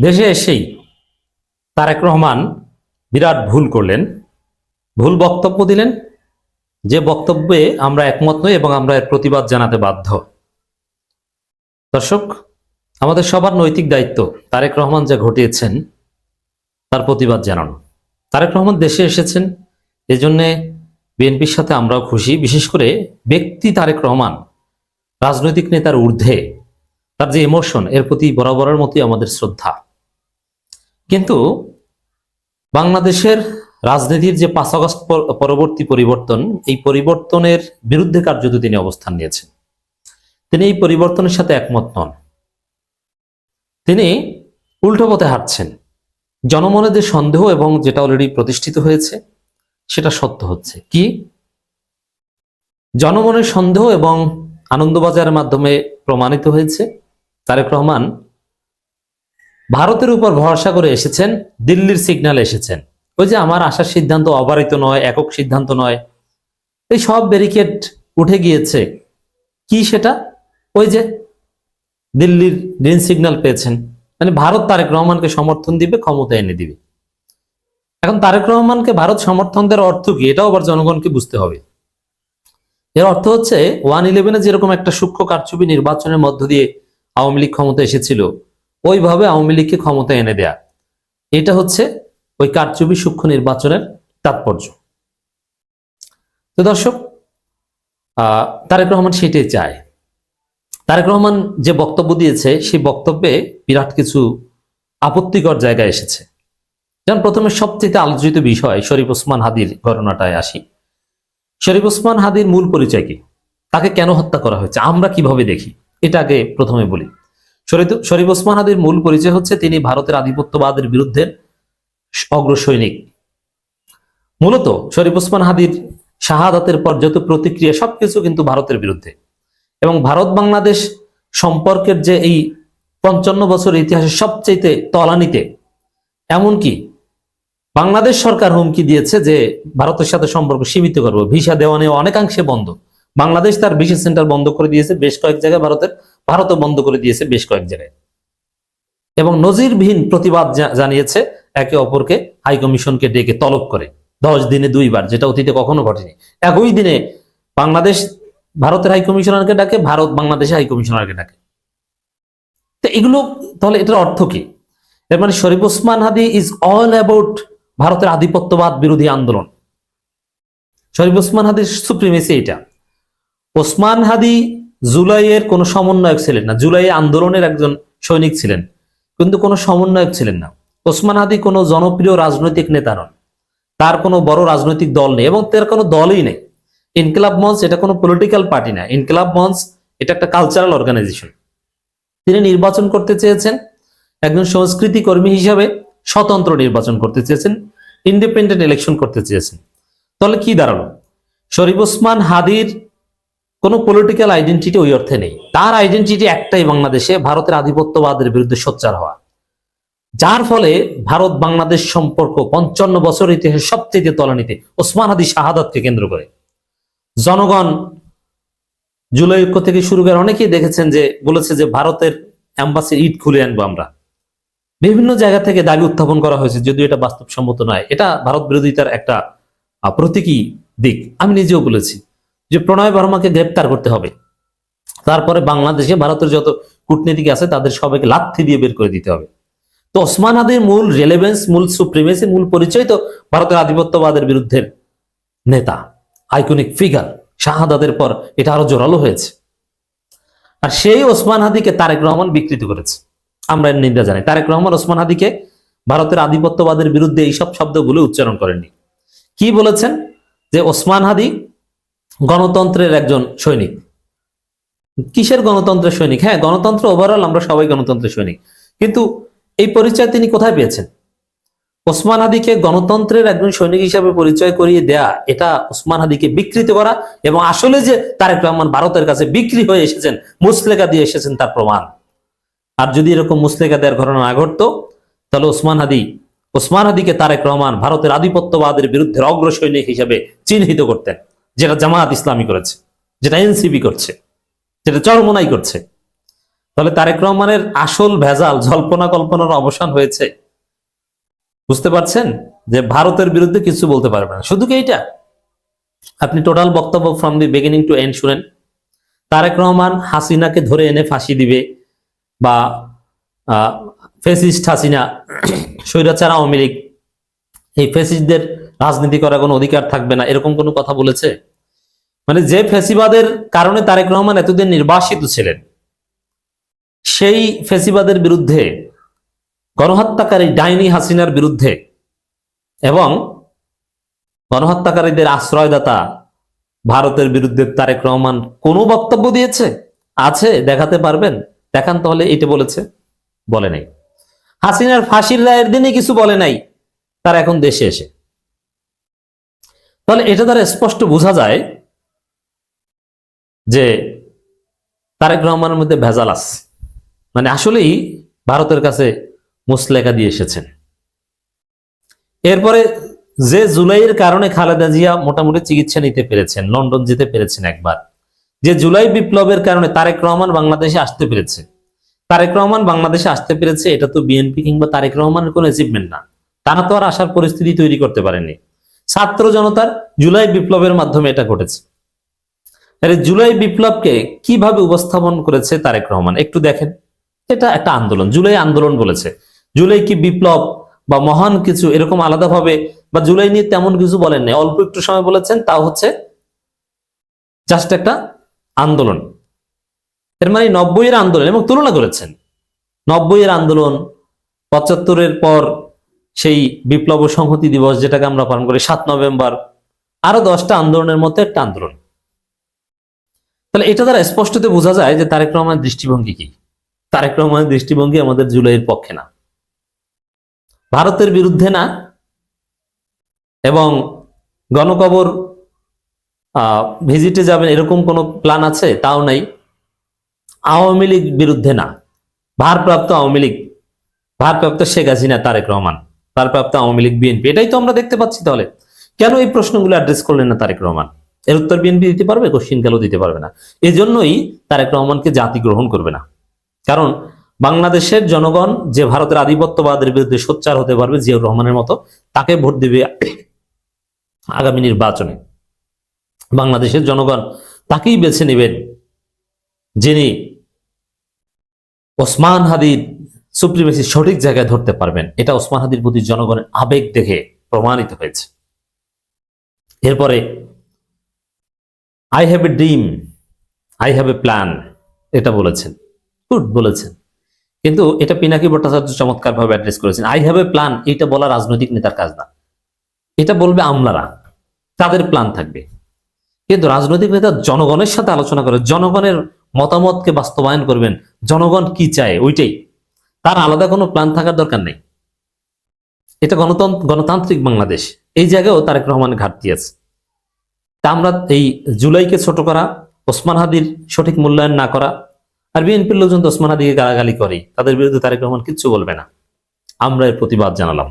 দেশে এসেই তারেক রহমান বিরাট ভুল করলেন, ভুল বক্তব্য দিলেন। যে বক্তব্যে আমরা একমত নই এবং আমরা এর প্রতিবাদ জানাতে বাধ্য। দর্শক, আমাদের সবার নৈতিক দায়িত্ব তারেক রহমান যা ঘটিয়েছেন, তার প্রতিবাদ জানানো। তারেক রহমান দেশে এসেছেন, এজন্যে বিএনপির সাথে আমরাও খুশি। বিশেষ করে ব্যক্তি তারেক রহমান, রাজনৈতিক নেতার ঊর্ধ্বে, তার যে ইমোশন এর প্রতি বরাবরের মতোই আমাদের শ্রদ্ধা। কিন্তু বাংলাদেশের রাজনীতির যে পাঁচ আগস্ট পরবর্তী পরিবর্তন, এই পরিবর্তনের বিরুদ্ধে কার্যত তিনি অবস্থান নিয়েছেন। তিনি এই পরিবর্তনের সাথে একমত নন। তিনি উল্টো পথে হাঁটছেন। জনমনে যে সন্দেহ এবং যেটা অলরেডি প্রতিষ্ঠিত হয়েছে, সেটা সত্য হচ্ছে। কি? জনমনের সন্দেহ এবং আনন্দবাজারের মাধ্যমে প্রমাণিত হয়েছে। তারেক রহমান ভারতের উপর ভরসা করে এসেছেন, দিল্লির সিগন্যালে এসেছেন। ওই যে আমার আসার সিদ্ধান্ত অবারিত নয়, একক সিদ্ধান্ত নয়, এই সব ব্যারিকেড উঠে গিয়েছে। কি সেটা? ওই যে দিল্লির গ্রিন সিগন্যাল পেয়েছেন। মানে ভারত তারেক রহমানকে সমর্থন দিবে, ক্ষমতা এনে দিবে। এখন তারেক রহমানকে ভারত সমর্থন দেওয়ার অর্থ কি? এটাও আবার জনগণকে বুঝতে হবে। এর অর্থ হচ্ছে ওয়ান ইলেভেনে যেরকম একটা সূক্ষ্ম কারচুপি নির্বাচনের মধ্য দিয়ে আওয়ামী লীগ ক্ষমতা এসেছিল ওইভাবে আওয়ামী লীগকে ক্ষমতা এনে দেয়া। এটা হচ্ছে ওই কারচুপি সূক্ষ্ম নির্বাচনের তাৎপর্য। তো দর্শক তারেক রহমান সেটাই চায়। তারেক রহমান যে বক্তব্য দিয়েছে, সেই বক্তব্যে বিরাট কিছু আপত্তিকর জায়গায় এসেছে। যেমন প্রথমে সবচেয়ে আলোচিত বিষয় শরীফ ওসমান হাদির ঘটনাটায় আসি। শরীফ ওসমান হাদির মূল পরিচয় কি? তাকে কেন হত্যা করা হয়েছে? আমরা কীভাবে দেখি? এটা আগে প্রথমে বলি। শরীফ- ওসমান হাদির মূল পরিচয় হচ্ছে তিনি ভারতের আধিপত্যবাদের বিরুদ্ধে অগ্রসৈনিক। মূলত শরীফ ওসমান হাদির শাহাদাতের পর যত প্রতিক্রিয়া, সবকিছু কিন্তু ভারতের বিরুদ্ধে। এবং ভারত বাংলাদেশ সম্পর্কের যে এই পঞ্চান্ন বছর ইতিহাসের সবচেয়ে তলানিতে, এমনকি বাংলাদেশ সরকার হুমকি দিয়েছে যে ভারতের সাথে সম্পর্ক সীমিত করব, ভিসা দেওয়া নেওয়া অনেকাংশে বন্ধ। বাংলাদেশ তার ভিসা সেন্টার বন্ধ করে দিয়েছে, বেশ কয়েক জায়গায় ভারতের ভারতও বন্ধ করে দিয়েছে বেশ কয়েক জায়গায়। এবং নজিরবিহীন প্রতিবাদ জানিয়েছে একে অপরকে, হাই কমিশনকে ডেকে তলব করে। দশ দিনে দুইবার, যেটা অতীতে কখনো ঘটেনি। একই দিনে বাংলাদেশ, ভারতের হাই কমিশনারকে ডাকে, ভারত বাংলাদেশের হাই কমিশনারকে ডাকে। তো এগুলো, তাহলে এটার অর্থ কি? এর মানে Sharif Osman Hadi is all about ভারতের আধিপত্যবাদ বিরোধী আন্দোলন। শরীফ ওসমান হাদির সুপ্রিমেসি এটা। ওসমান হাদি জুলাইয়ের কোনো সমন্বয়ক ছিলেন না। জুলাই আন্দোলনের একজন সৈনিক ছিলেন, কিন্তু কোনো সমন্বয়ক ছিলেন না। ওসমান হাদি কোনো জনপ্রিয় রাজনৈতিক নেতা নন। তার কোনো বড় রাজনৈতিক দল নেই এবং তার কোনো দলই নেই। ইনকিলাব মঞ্চ এটা কোনো পলিটিক্যাল পার্টি না। ইনকিলাব মঞ্চ এটা একটা কালচারাল অর্গানাইজেশন তিনি নির্বাচন করতে চেয়েছেন, একজন সংস্কৃতি কর্মী হিসাবে স্বতন্ত্র নির্বাচন করতে চেয়েছেন ইন্ডিপেন্ডেন্ট ইলেকশন করতে চেয়েছেন। তাহলে কি দাঁড়াল? শরীফ ওসমান হাদির কোনো পলিটিক্যাল আইডেন্টিটি ওই অর্থে নেই। তার আইডেন্টিটি একটাই বাংলাদেশে, ভারতের আধিপত্যবাদের বিরুদ্ধে সোচ্চার হওয়া। যার ফলে ভারত বাংলাদেশ সম্পর্ক পঞ্চান্ন বছর ইতিহাসে সবচেয়ে তলানিতে ওসমান হাদি শাহাদাতকে কেন্দ্র করে। জনগণ জুলাই ঐক্য থেকে শুরু করে অনেকেই দেখেছেন যে, বলেছে যে ভারতের অ্যাম্বাসি ইট খুলে আনব আমরা। বিভিন্ন জায়গা থেকে দাবি উত্থাপন করা হয়েছে, যদিও এটা বাস্তবসম্মত নয়। এটা ভারত বিরোধিতার একটা প্রতীকী দিক। আমি নিজেও বলেছি যে প্রণয় বর্মাকে গ্রেপ্তার করতে হবে। তারপরে বাংলাদেশে ভারতের যত কূটনীতিক আছে, তাদের সবাইকে লাথি দিয়ে বের করে দিতে হবে। তো ওসমান আদির মূল রেলেভেন্স মূল সুপ্রিমেসি মূল পরিচয় তো ভারতের আধিপত্যবাদের বিরুদ্ধে নেতা। আইকনিক ফিগার শাহাদাতের পর এটা আরও জোরালো হয়েছে। আর সেই ওসমান হাদিকে তারেক রহমান বিকৃত করেছে। আমরা এর নিন্দা জানাই। তারেক রহমান ওসমান হাদিকে ভারতের আধিপত্যবাদের বিরুদ্ধে এইসব শব্দগুলো উচ্চারণ করেননি। কি বলেছেন? যে ওসমান হাদি গণতন্ত্রের একজন সৈনিক। কিসের গণতন্ত্রের সৈনিক? হ্যাঁ গণতন্ত্র ওভারঅল আমরা সবাই গণতন্ত্রের সৈনিক। কিন্তু এই পরিচয় তিনি কোথায় পেয়েছেন? ওসমান হাদিকে গণতন্ত্রের একজন সৈনিক হিসাবে পরিচয় করিয়ে দেয়া, এটা ওসমান হাদিকে বিকৃত করা এবং আসলে যে তারেক রহমান ভারতের কাছে বিক্রি হয়ে এসেছেন মুসলেকা দিয়ে এসেছেন তার প্রমাণ। আর যদি এরকম মুসলেকা দেওয়ার ঘটনা না ঘটতো, তাহলে ওসমান হাদি, ওসমান হাদিকে তারেক রহমান ভারতের আধিপত্যবাদের বিরুদ্ধে অগ্রসৈনিক হিসেবে চিহ্নিত করতেন। যেটা জামায়াত ইসলামী করেছে, যেটা এনসিপি করছে, যেটা চরমোনাই করছে। তাহলে তারেক রহমানের আসল ভেজাল জল্পনা কল্পনার অবসান হয়েছে। বুঝতে পারছেন? যে ভারতের বিরুদ্ধে কিছু বলতে পারবে না। শুধু কি এইটা? আপনি টোটাল বক্তব্য from the beginning to end শুনেন। তারেক রহমান হাসিনাকে ধরে এনে ফাঁসি দিবে বা ফেসিস্ট হাসিনা, স্বৈরাচার আওয়ামী লীগ, এই ফেসিস্টদের রাজনীতি করার কোনো অধিকার থাকবে না, এরকম কোনো কথা বলেছে? মানে যে ফেসিবাদের কারণে তারেক রহমান এতদিন নির্বাসিত ছিলেন, সেই ফেসিবাদের বিরুদ্ধে, গণহত্যাকারী ডাইনি হাসিনার বিরুদ্ধে এবং গণহত্যাকারীদের আশ্রয়দাতা ভারতের বিরুদ্ধে তারেক রহমান কোনো বক্তব্য দিয়েছে? আছে, দেখাতে পারবেন। দেখান তাহলে এটা বলেছে, বলে নাই। হাসিনার ফাঁসির রায়ের দিনে কিছু বলে নাই, তার এখন দেশে এসে। তাহলে এটা দ্বারা স্পষ্ট বোঝা যায় যে তারেক রহমানের মধ্যে ভেজাল আছে। মানে আসলেই ভারতের কাছে মুসলেখা দিয়ে এসেছেন। এরপরে যে জুলাইয়ের কারণে খালেদা জিয়া মোটামুটি চিকিৎসা নিতে পেরেছেন, লন্ডন যেতে পেরেছেন একবার। যে জুলাই বিপ্লবের কারণে তারেক রহমান বাংলাদেশে আসতে পেরেছে। তারেক রহমান বাংলাদেশে আসতে পেরেছে, এটা তো বিএনপি কিংবা তারেক রহমানের কোনো অ্যাচিভমেন্ট না। তারা তো আর আসার পরিস্থিতি তৈরি করতে পারেনি। ছাত্র জনতার জুলাই বিপ্লবের মাধ্যমে এটা ঘটেছে। আরে জুলাই বিপ্লবকে কীভাবে উপস্থাপন করেছে তারেক রহমান? একটু দেখেন। এটা একটা আন্দোলন। জুলাই আন্দোলন বলেছে। জুলাই কি বিপ্লব বা মহান কিছু এরকম আলাদাভাবে বা জুলাই নিয়ে তেমন কিছু বলেন নাই। অল্প একটু সময় বলেছেন তাও হচ্ছে জাস্ট একটা আন্দোলন। এর মানে নব্বই এর আন্দোলন এবং তুলনা করেছেন। নব্বই এর আন্দোলন, পঁচাত্তরের পর সেই বিপ্লব সংহতি দিবস যেটাকে আমরা পালন করি, সাত নভেম্বর, আরও দশটা আন্দোলনের মধ্যে একটা আন্দোলন। তাহলে এটা দ্বারা স্পষ্টতে বোঝা যায় যে তারেক রহমানের দৃষ্টিভঙ্গি কি? তারেক রহমানের দৃষ্টিভঙ্গি আমাদের জুলাইয়ের পক্ষে না। ভারতের বিরুদ্ধে না, এবং গণকবর ভিজিটে যাবেন এরকম কোনো প্ল্যান আছে? তাও নাই। আওয়ামী লীগ বিরুদ্ধে না। ভারপ্রাপ্ত আওয়ামী লীগ, ভারপ্রাপ্ত শেখ হাসিনা, তারেক রহমান, ভারপ্রাপ্ত আওয়ামী লীগ, বিএনপি, এটাই তো আমরা দেখতে পাচ্ছি তাহলে। কেন এই প্রশ্নগুলো অ্যাড্রেস করলেন না তারেক রহমান? এর উত্তর বিএনপি দিতে পারবে, কোশ্চিন কালও দিতে পারবে না। এই জন্যই তারেক রহমানকে জাতি গ্রহণ করবে না। কারণ বাংলাদেশের জনগণ যে ভারতের আধিপত্যবাদের বিরুদ্ধে সোচ্চার হতে পারবে জিয়াউর রহমানের মতো, তাকে ভোট দেবে আগামী নির্বাচনে। বাংলাদেশের জনগণ তাকেই বেছে নেবেন যিনি ওসমান হাদির সুপ্রিমেসি সঠিক জায়গায় ধরতে পারবেন। এটা ওসমান হাদির প্রতি জনগণের আবেগ দেখে প্রমাণিত হয়েছে। এরপরে I have a dream I have a plan এটা বলেছেন। গুড বলেছেন। কিন্তু এটা পিনাকি ভট্টাচার্য চমৎকার ভাবে অ্যাড্রেস করেছেন। আই হ্যাভ এ প্ল্যান এটা বলা রাজনৈতিক নেতার কাজ না। এটা বলবে আমলারা। তাদের প্ল্যান থাকবে। কিন্তু রাজনৈতিক নেতা জনগণের সাথে আলোচনা করে, জনগণের মতামতকে বাস্তবায়ন করবেন। জনগণ কি চায়? ওইটাই। তার আলাদা কোনো প্ল্যান থাকার দরকার নেই। এটা গণতন্ত্র গণতান্ত্রিক বাংলাদেশ। এই জায়গায়ও তারেক রহমানের ঘাটতি আছে। তা আমরা এই জুলাইকে ছোট করা, ওসমান হাদির সঠিক মূল্যায়ন না করা আর বিএনপির লোকজন তো ওসমান হাদিকে গালাগালি করে তাদের বিরুদ্ধে তারেক রহমান কিচ্ছু বলবে না। আমরা এর প্রতিবাদ জানালাম।